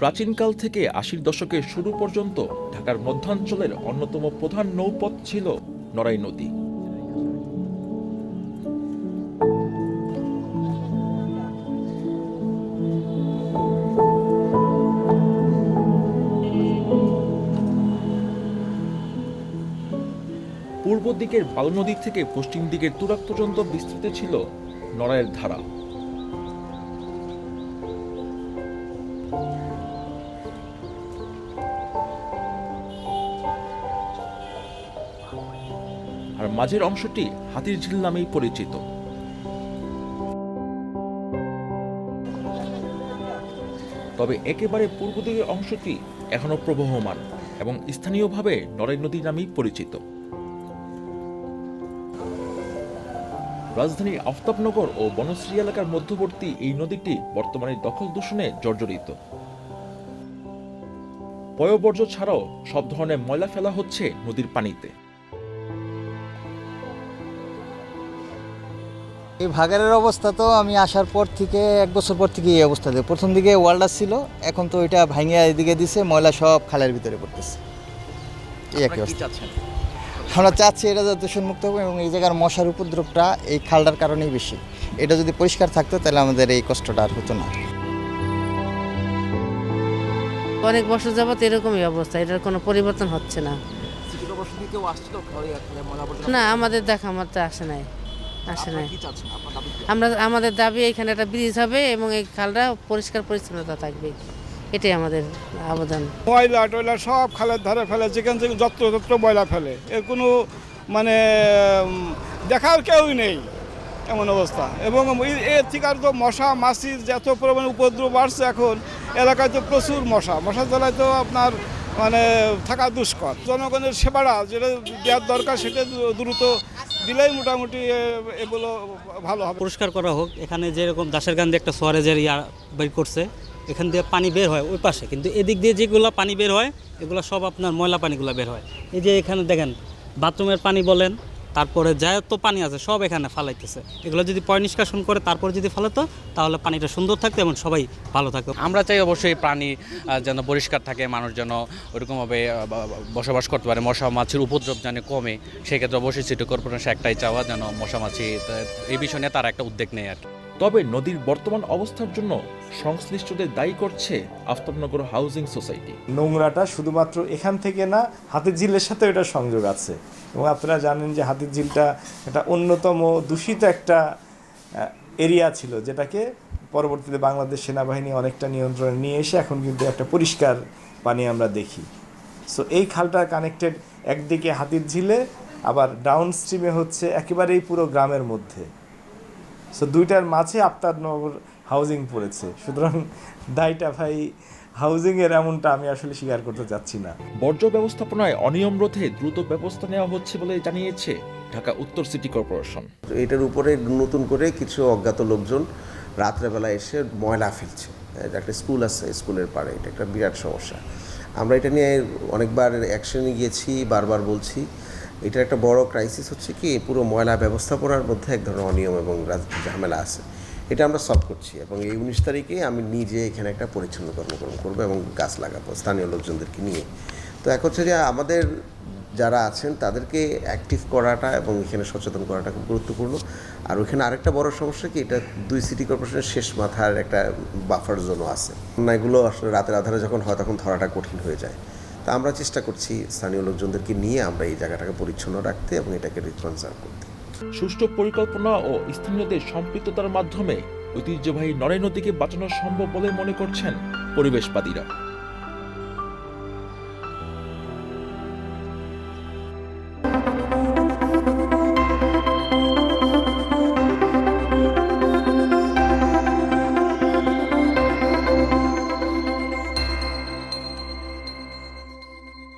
প্রাচীনকাল থেকে আশির দশকের শুরু পর্যন্ত ঢাকার মধ্যাঞ্চলের অন্যতম প্রধান নৌপথ ছিল নড়াই নদী। পূর্ব দিকের বালু নদী থেকে পশ্চিম দিকের তুরাক পর্যন্ত বিস্তৃত ছিল নড়াইয়ের ধারা। আর মাঝের অংশটি হাতির ঝিল নামেই পরিচিত। তবে একেবারে পূর্ব দিকের অংশটি এখনও প্রবহমান এবং স্থানীয়ভাবে নরেন নদী নামেই পরিচিত। রাজধানীর আফতাবনগর ও বনশ্রী এলাকার মধ্যবর্তী এই নদীটি বর্তমানে দখল দূষণে জর্জরিত। পয়বর্জ্য ছাড়াও সব ধরনের ময়লা ফেলা হচ্ছে নদীর পানিতে। এই ভাগাড়ের অবস্থা তো আমি আসার পর থেকে এক বছর পর থেকে এই অবস্থা দেখি প্রথম দিকে ওয়ালডার ছিল এখন তো এটা ভাঙিয়া এদিকে দিছে ময়লা সব খালের ভিতরে পড়তেছে। এই একই অবস্থা। আমরা চাচ্ছি এটা যাতে দূষণমুক্ত হবে এবং এই জায়গার মশার উপদ্রবটা এই খালটার কারণেই বেশি। এটা যদি পরিষ্কার থাকতো তাহলে আমাদের এই কষ্টটা আর হতো না। অনেক বছর যাবত এরকমই অবস্থা এটার কোনো পরিবর্তন হচ্ছে না। না আমাদের দেখা মতো আসে নাই। আসে নাই। আমরা আমাদের দাবি এখানে একটা ব্রিজ হবে এবং এই খালটা পরিষ্কার পরিচ্ছন্নতা থাকবে। এটাই আমাদের আবেদন। ময়লা টয়লা সব খালের ধারে ফেলে যেখান থেকে যত্র তত্র ময়লা ফেলে। এর কোনো মানে দেখার কেউই নেই এমন অবস্থা। এবং এর থেকে আর তো মশা মাছির যত পরিমাণে উপদ্রব বাড়ছে এখন এলাকায় তো প্রচুর মশা। মশার জ্বালায় তো আপনার মানে থাকা দুষ্কর। জনগণের সেবাটা যেটা দেওয়ার দরকার সেটা দ্রুত দিলেই মোটামুটি এগুলো ভালো হবে। পরিষ্কার করা হোক, এখানে যেরকম দাসের গান দিয়ে একটা সোয়ারেজের ইয়ার বের করছে, এখান দিয়ে পানি বের হয় ওই পাশে, কিন্তু এদিক দিয়ে যেগুলো পানি বের হয়, এগুলো সব আপনার ময়লা পানিগুলো বের হয়। এই যে এখানে দেখেন, বাথরুমের পানি বলেন তারপরে যা তো পানি আছে, সব এখানে ফালাইতেছে। এগুলো যদি পয় নিষ্কাশন করে তারপরে যদি ফালাতো তাহলে পানিটা সুন্দর থাকতো এবং সবাই ভালো থাকতো। আমরা চাই অবশ্যই প্রাণী যেন পরিষ্কার থাকে, মানুষ যেন ওরকমভাবে বসবাস করতে পারে। মশা মাছির উপদ্রব যেন কমে, সেক্ষেত্রে অবশ্যই সিটি কর্পোরেশন একটাই চাওয়া, যেন মশা মাছি এই বিষয় নিয়ে তারা একটা উদ্যোগ নেয় আর কি। তবে নদীর বর্তমান অবস্থার জন্য সংশ্লিষ্টদের দায়ী করছে আফতাবনগর হাউজিং সোসাইটি। নোংরাটা শুধুমাত্র এখান থেকে না হাতির ঝিলের সাথে এটা সংযোগ আছে। এবং আপনারা জানেন যে হাতির ঝিলটা এটা অন্যতম দূষিত একটা এরিয়া ছিল, যেটাকে পরবর্তীতে বাংলাদেশ সেনাবাহিনী অনেকটা নিয়ন্ত্রণে নিয়ে এসে এখন কিন্তু একটা পরিষ্কার পানি আমরা দেখি। সো এই খালটা কানেক্টেড একদিকে হাতির ঝিলে আবার ডাউন স্ট্রিমে হচ্ছে একেবারেই পুরো গ্রামের মধ্যে। সো দুইটার মাঝে আপনার হাউজিং পড়েছে। সুতরাং দায়টা ভাই হাউজিংয়ের এমনটা আমি আসলে স্বীকার করতে চাচ্ছি না। বর্জ্য ব্যবস্থাপনায় অনিয়ম রোধে দ্রুত ব্যবস্থা নেওয়া হচ্ছে বলে জানিয়েছে ঢাকা উত্তর সিটি কর্পোরেশন। এটার উপরে নতুন করে কিছু অজ্ঞাত লোকজন রাত্রেবেলা এসে ময়লা ফেলছে। এটা একটা স্কুল আছে স্কুলের পাড়ে। এটা একটা বিরাট সমস্যা। আমরা এটা নিয়ে অনেকবার অ্যাকশনে গিয়েছি বারবার বলছি। এটা একটা বড় ক্রাইসিস হচ্ছে কি, পুরো ময়লা ব্যবস্থাপনার মধ্যে এক ধরনের অনিয়ম এবং ঝামেলা আছে। এটা আমরা সলভ করছি এবং এই উনিশ তারিখে আমি নিজে এখানে একটা পরিচ্ছন্ন কর্মক্রম করব এবং গাছ লাগাবো স্থানীয় লোকজনদেরকে নিয়ে। তো এক হচ্ছে যে আমাদের যারা আছেন তাদেরকে অ্যাক্টিভ করাটা এবং এখানে সচেতন করাটা খুব গুরুত্বপূর্ণ। আর ওইখানে আরেকটা বড় সমস্যা কি, এটা দুই সিটি কর্পোরেশনের শেষ মাথার একটা বাফার জোনও আছে। এগুলো আসলে রাতের আধারে যখন হয় তখন ধরাটা কঠিন হয়ে যায়। তা আমরা চেষ্টা করছি স্থানীয় লোকজনদেরকে নিয়ে আমরা এই জায়গাটাকে পরিচ্ছন্ন রাখতে এবং এটাকে রিকনসার্ভ করতে। সুষ্ঠু পরিকল্পনা ও স্থানীয়দের সম্পৃক্ততার মাধ্যমে ঐতিহ্যবাহী নরেন নদীকে বাঁচানো সম্ভব বলে মনে করছেন পরিবেশবাদীরা।